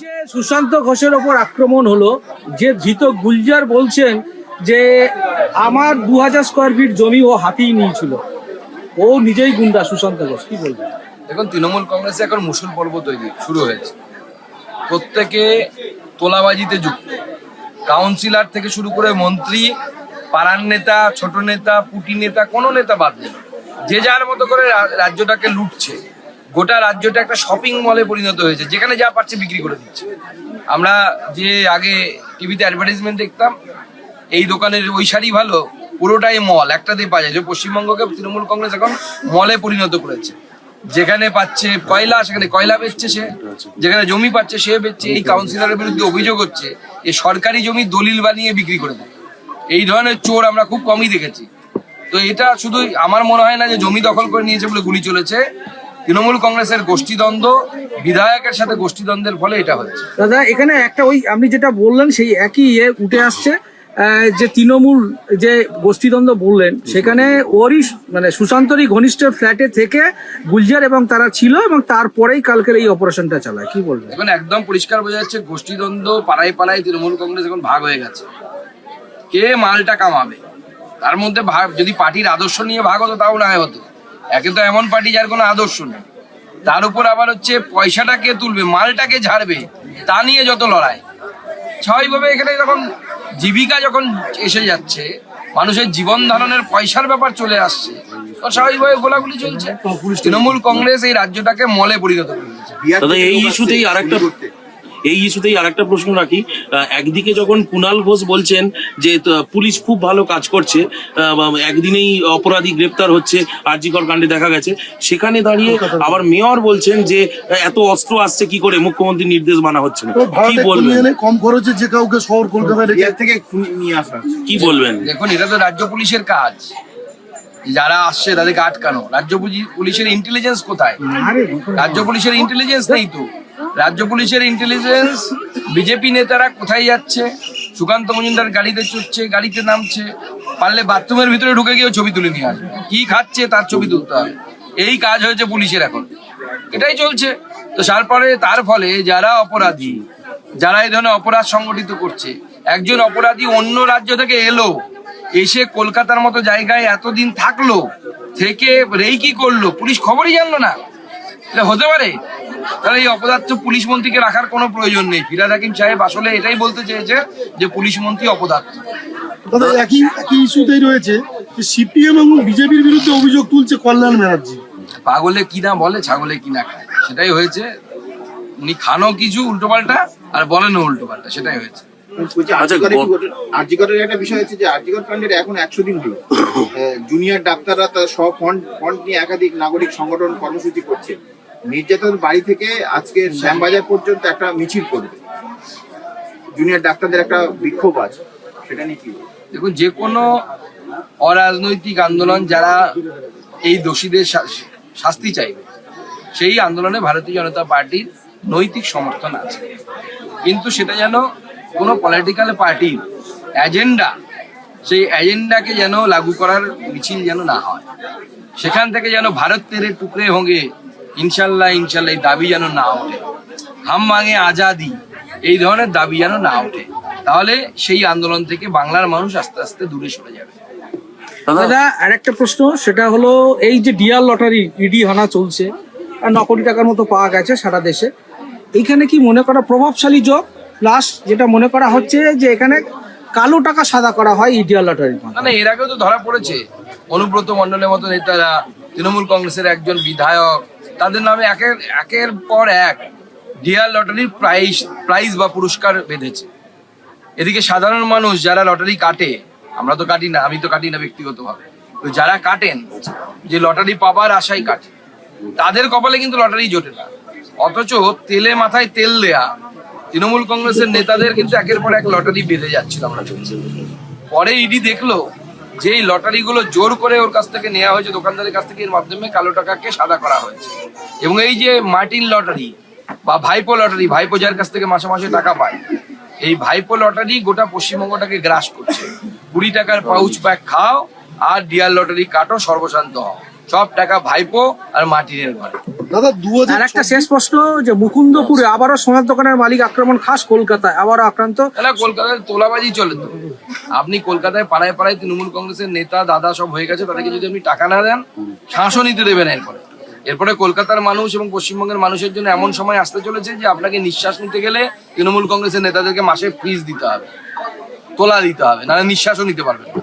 যে সুশান্ত ঘোষের ওপর আক্রমণ হলো, যে ধৃত গুলজার বলছেন যে আমার দু হাজার স্কোয়ার ফিট জমি ও হাতেই নিয়েছিল। ও নিজেই গুন্ডা, সুশান্ত ঘোষ, কি বলবেন? দেখুন, তৃণমূল কংগ্রেসে এখন মুসুল পর্ব তৈরি, শুরু হয়েছে। প্রত্যেকে তোলাবাজিতে যুক্ত। কাউন্সিলর থেকে শুরু করে মন্ত্রী, পাড়ার নেতা, ছোট নেতা, পুটি নেতা, কোনো নেতা বাদ নেই। যে যার মতো করে রাজ্যটাকে লুটছে গোটা রাজ্যটা একটা শপিং মলে পরিণত হয়েছে, যেখানে যা পাচ্ছে বিক্রি করে দিচ্ছে। আমরা যে আগে টিভিতে অ্যাডভার্টাইজমেন্ট দেখতাম, এই দোকানের ওই শাড়ি ভালো, পুরোটাই মল একটাতেই পাওয়া যায়। যে পশ্চিমবঙ্গকে তৃণমূল কংগ্রেস এখন মলে পরিণত করেছে। যেখানে পাচ্ছে কয়লা, সেখানে কয়লা বেচছে সে। যেখানে জমি পাচ্ছে, সে বেচছে। এই কাউন্সিলরের বিরুদ্ধে অভিযোগ হচ্ছে এই সরকারি জমি দলিল বানিয়ে বিক্রি করে দেয়। এই ধরনের চোর আমরা খুব কমই দেখেছি। তো এটা শুধু আমার মনে হয় না যে জমি দখল করে নিয়েছে বলে গুলি চলেছে। তৃণমূল কংগ্রেসের গোষ্ঠীদ্বন্দ্ব বিধায়কের সাথে গোষ্ঠীদ্বন্দ্বের ফলে এটা হয়েছে। দাদা এখানে একটা ওই আপনি যেটা বললেন সেই একই ইয়ে উঠে আসছে যে তৃণমূল যে গোষ্ঠীদ্বন্দ্ব বললেন সেখানে ওরই মানে সুশান্তরই ঘনিষ্ঠ ফ্ল্যাটে থেকে গুলজার এবং তারা ছিল এবং তারপরেই কালকের এই অপারেশনটা চালায়। কি বলবেন? এখন একদম পরিষ্কার বোঝা যাচ্ছে গোষ্ঠীদ্বন্দ্ব পাড়ায় পাড়ায় তৃণমূল কংগ্রেস এখন ভাগ হয়ে গেছে। কে মালটা কামাবে? তার মধ্যে ভাগ যদি পার্টির আদর্শ নিয়ে ভাগ হতো তাও না হতো। একে তো এমন পার্টি যার কোনো আদর্শ নেই। তার উপর আবার হচ্ছে পয়সাটা কে তুলবে মালটাকে ঝাড়বে তা নিয়ে যত লড়াই। স্বাভাবিকভাবে এখানে যখন জীবিকা যখন এসে যাচ্ছে মানুষের জীবন ধারণের পয়সার ব্যাপার চলে আসছে তো স্বাভাবিকভাবে গোলাগুলি চলছে। তৃণমূল কংগ্রেস এই রাজ্যটাকে মলে পরিণত করে এই ইস্যুতেই আরেকটা এই ইস্যুতেই আরেকটা প্রশ্ন রাখি। আহ, একদিকে যখন কুণাল ঘোষ বলছেন যে পুলিশ খুব ভালো কাজ করছে আহ, একদিনেই অপরাধী গ্রেপ্তার হচ্ছে আরজিকর কাণ্ডে দেখা গেছে সেখানে দাঁড়িয়ে আবার মেয়র বলছেন যে এত অস্ত্র আসছে কি করে মুখ্যমন্ত্রীর নির্দেশ মানা হচ্ছে না? কি বলবেন? কম খরচে যে কাউকে শহর কলকাতায় থেকে নিয়ে আসা। কি বলবেন? দেখুন এটা তো রাজ্য পুলিশের কাজ। যারা আসছে তাদেরকে আটকানো। রাজ্য পুলিশের ইন্টেলিজেন্স কোথায়? রাজ্য পুলিশের ইন্টেলিজেন্স নেই তো। রাজ্য পুলিশের ইন্টেলিজেন্স বিজেপি নেতারা কোথায় যাচ্ছে? সুকান্ত মজুমদার গাড়িতে চড়ছে, গাড়িতে নামছে, পারলে বাথরুমের ভিতরে ঢুকে গিয়েও ছবি তুলে নিয়ে আসবে। কি খাচ্ছে তার ছবি তুলতে হবে। এই কাজ হয়েছে পুলিশের এখন। এটাই চলছে। তো তারপরে তার ফলে যারা অপরাধী, যারা এই ধরনের অপরাধ সংগঠিত করছে, একজন অপরাধী অন্য রাজ্য থেকে এলো, এসে কলকাতার মতো জায়গায় এতদিন থাকল, থেকে রেই কি করল, পুলিশ খবরই জানলো না। হতে পারে? তাহলে এই অপদার্থ পুলিশ মন্ত্রীকে রাখার কোনো প্রয়োজন নেই। ফিরাদ হাকিম সাহেব আসলে এটাই বলতে চেয়েছে যে পুলিশ মন্ত্রী অপদার্থ। দাদা একই একই ইস্যুতেই রয়েছে যে সিপিএম এবং বিজেপির বিরুদ্ধে অভিযোগ তুলছে কল্যাণ ব্যানার্জি। পাগলে কি না বলে ছাগলে কি না খায়। সেটাই হয়েছে। উনি খানো কিছু উল্টোপাল্টা আর বলেনও উল্টোপাল্টা সেটাই হয়েছে। আর্জিকরের আর্জিকরের একটা বিষয় হচ্ছে যে আর্জিকর কাণ্ডের এখন একশো দিন হলো জুনিয়র ডাক্তাররা তার সব ফন্ড ফন্ড নিয়ে একাধিক নাগরিক সংগঠন কর্মসূচি করছে। নির্যাতন বাড়ি থেকে আজকে শ্যামবাজার পর্যন্ত একটা মিছিল করবে। জুনিয়র ডাক্তারদের একটা বিক্ষোভ আছে। সেটা নিয়ে কি দেখুন যে কোনো অরাজনৈতিক আন্দোলন যারা এই দোষীদের শাস্তি চাইবে সেই আন্দোলনে ভারতীয় জনতা পার্টির নৈতিক সমর্থন আছে। কিন্তু সেটা যেন কোনো পলিটিক্যাল পার্টির এজেন্ডা সেই এজেন্ডাকে যেন লাগু করার মিছিল যেন না হয়। সেখান থেকে যেন ভারত তেরে টুকরে হোঁগে ইনশাল্লাহ ইনশাল্লাহ এই দাবি যেন না ওঠে। হাম মাঙে আজাদি এই ধরনের দাবি যেন না ওঠে। তাহলে সেই আন্দোলন থেকে বাংলার মানুষ আস্তে আস্তে দূরে সরে যাবে। দাদা আর একটা প্রশ্ন সেটা হলো এই যে ডিয়ার লটারি ইডি হানা চলছে আর ন কোটি টাকার মতো পাওয়া গেছে সারা দেশে। এইখানে কি মনে করা প্রভাবশালী যোগ প্লাস যেটা মনে করা হচ্ছে যে এখানে কালো টাকা সাদা করা হয় এই ডিয়ার লটারির মানে এর আগেও তো ধরা পড়েছে। অনুব্রত মন্ডলের মতো নেতারা তৃণমূল কংগ্রেসের একজন বিধায়ক, তাদের নামে একের একের পর এক ডিয়ার লটারির প্রাইজ প্রাইজ বা পুরস্কার বেঁধেছে। এদিকে সাধারণ মানুষ যারা লটারি কাটে, আমরা তো কাটি না, আমি তো কাটি না ব্যক্তিগতভাবে, তো যারা কাটেন, যে লটারি পাবার আশায় কাটে, তাদের কপালে কিন্তু লটারি জোটে না। অথচ তেলে মাথায় তেল দেয়া তৃণমূল কংগ্রেসের নেতাদের কিন্তু একের পর এক লটারি বেঁধে যাচ্ছিল আমরা পরে ইডি দেখল যে এই লটারিগুলো জোর করে ওর কাছ থেকে নেওয়া হয়েছে, দোকানদারের কাছ থেকে, এর মাধ্যমে কালো টাকাকে সাদা করা হয়েছে। এবং এই যে মার্টিন লটারি বা ভাইপো লটারি, ভাইপো যার কাছ থেকে মাসে মাসে টাকা পায়, এই ভাইপো লটারি গোটা পশ্চিমবঙ্গটাকে গ্রাস করছে। কুড়ি টাকার পাউচ ব্যাগ খাও আর ডিয়ার লটারি কাটো সর্বশান্ত হও। সব টাকা ভাইপো আর মার্টিনের ঘরে। দাদা দু আর একটা শেষ প্রশ্ন যে মুকুন্দপুরে আবারও সোনার দোকানের মালিক আক্রমণ খাস কলকাতায় আবারও আক্রান্ত? কলকাতায় তোলাবাজি চলে। তো আপনি কলকাতায় পাড়ায় পাড়ায় তৃণমূল কংগ্রেসের নেতা দাদা সব হয়ে গেছে তাদেরকে যদি আপনি টাকা না দেন শ্বাসও নিতে দেবেন এরপরে। এরপরে কলকাতার মানুষ এবং পশ্চিমবঙ্গের মানুষের জন্য এমন সময় আসতে চলেছে যে আপনাকে নিঃশ্বাস নিতে গেলে তৃণমূল কংগ্রেসের নেতাদেরকে মাসে ফিস দিতে হবে তোলা দিতে হবে নাহলে নিঃশ্বাসও নিতে পারবেন না।